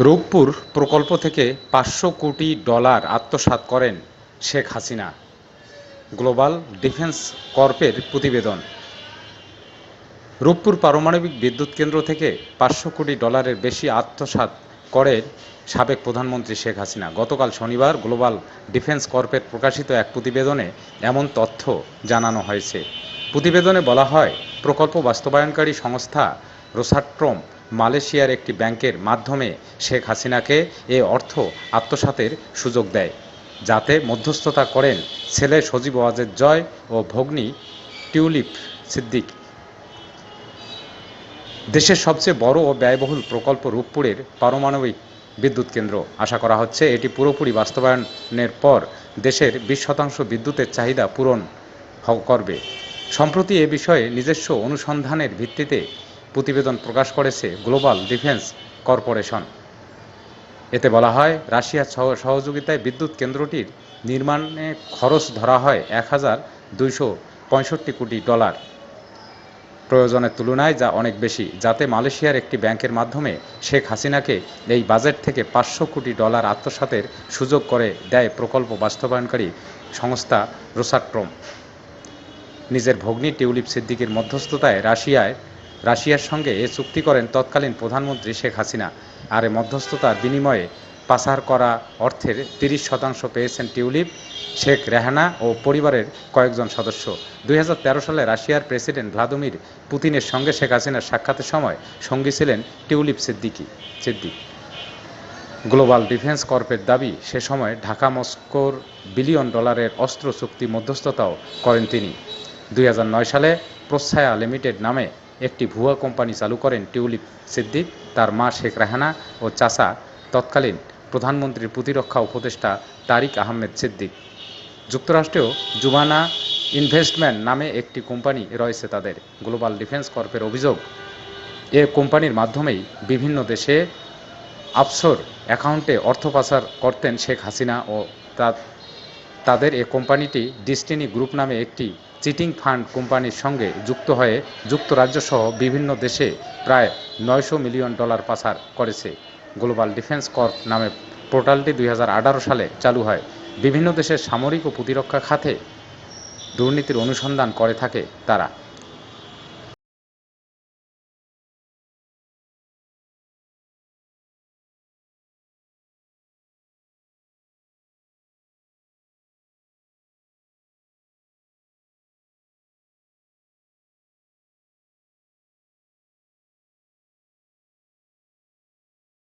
রূপপুর প্রকল্প থেকে পাঁচশো কোটি ডলার আত্মসাৎ করেন শেখ হাসিনা। গ্লোবাল ডিফেন্স কর্পের প্রতিবেদন। রূপপুর পারমাণবিক বিদ্যুৎ কেন্দ্র থেকে পাঁচশো কোটি ডলারের বেশি আত্মসাৎ করেন সাবেক প্রধানমন্ত্রী শেখ হাসিনা। গতকাল শনিবার গ্লোবাল ডিফেন্স কর্পের প্রকাশিত এক প্রতিবেদনে এমন তথ্য জানানো হয়েছে। প্রতিবেদনে বলা হয়, প্রকল্প বাস্তবায়নকারী সংস্থা রোসাট্রম মালয়েশিয়ার একটি ব্যাংকের মাধ্যমে শেখ হাসিনাকে এ অর্থ আত্মসাতের সুযোগ দেয়, যাতে মধ্যস্থতা করেন ছেলে সজীব ওয়াজেদ জয় ও ভগ্নী টিউলিপ সিদ্দিক। দেশের সবচেয়ে বড় ও ব্যয়বহুল প্রকল্প রূপপুরের পারমাণবিক বিদ্যুৎ কেন্দ্র। আশা করা হচ্ছে এটি পুরোপুরি বাস্তবায়নের পর দেশের বিশ শতাংশ বিদ্যুতের চাহিদা পূরণ করবে। সম্প্রতি এ বিষয়ে নিজস্ব অনুসন্ধানের ভিত্তিতে প্রতিবেদন প্রকাশ করেছে গ্লোবাল ডিফেন্স কর্পোরেশন। এতে বলা হয় রাশিয়ার সহ- সহযোগিতায় বিদ্যুৎ কেন্দ্রটির নির্মাণে খরচ ধরা হয় এক হাজার দুইশো পঁয়ষট্টি কোটি ডলার। প্রয়োজনের তুলনায় যা অনেক বেশি, যাতে মালয়েশিয়ার একটি ব্যাংকের মাধ্যমে শেখ হাসিনাকে এই বাজেট থেকে পাঁচশো কোটি ডলার আত্মসাতের সুযোগ করে দেয় প্রকল্প বাস্তবায়নকারী সংস্থা রোসাট্রম। নিজের ভগ্নী টিউলিপ সিদ্দিকের মধ্যস্থতায় রাশিয়ায় রাশিয়ার সঙ্গে এ চুক্তি করেন তৎকালীন প্রধানমন্ত্রী শেখ হাসিনা। আর এ মধ্যস্থতার বিনিময়ে পাচার করা অর্থের তিরিশ শতাংশ পেয়েছেন টিউলিপ, শেখ রেহানা ও পরিবারের কয়েকজন সদস্য। দুই হাজার তেরো সালে রাশিয়ার প্রেসিডেন্ট ভ্লাদিমির পুতিনের সঙ্গে শেখ হাসিনার সাক্ষাতের সময় সঙ্গী ছিলেন tulip Siddiqui. Siddiq. Global defence কর্পের দাবি, সে সময় ঢাকা মস্কোর বিলিয়ন ডলারের অস্ত্র চুক্তি মধ্যস্থতাও করেন তিনি। দুই হাজার নয় সালে প্রচ্ছায়া লিমিটেড নামে একটি ভুয়া কোম্পানি চালু করেন টিউলিপ সিদ্দিক, তার মা শেখ রাহানা ও চাচা তৎকালীন প্রধানমন্ত্রীর প্রতিরক্ষা উপদেষ্টা তারিক আহমেদ সিদ্দিক। যুক্তরাষ্ট্রেও জুবানা ইনভেস্টমেন্ট নামে একটি কোম্পানি রয়েছে তাদের। গ্লোবাল ডিফেন্স কর্পের অভিযোগ, এ কোম্পানির মাধ্যমেই বিভিন্ন দেশে আফসোর অ্যাকাউন্টে অর্থ পাচার করতেন শেখ হাসিনা ও তাদের এ কোম্পানিটি ডিস্টিনি গ্রুপ নামে একটি চিটিং ফান্ড কোম্পানির সঙ্গে যুক্ত হয়ে যুক্তরাজ্যসহ বিভিন্ন দেশে প্রায় নয়শো মিলিয়ন ডলার পাচার করেছে। গ্লোবাল ডিফেন্স কর্প নামে পোর্টালটি দুই হাজার আঠারো সালে চালু হয়। বিভিন্ন দেশের সামরিক ও প্রতিরক্ষা খাতে দুর্নীতির অনুসন্ধান করে থাকে তারা।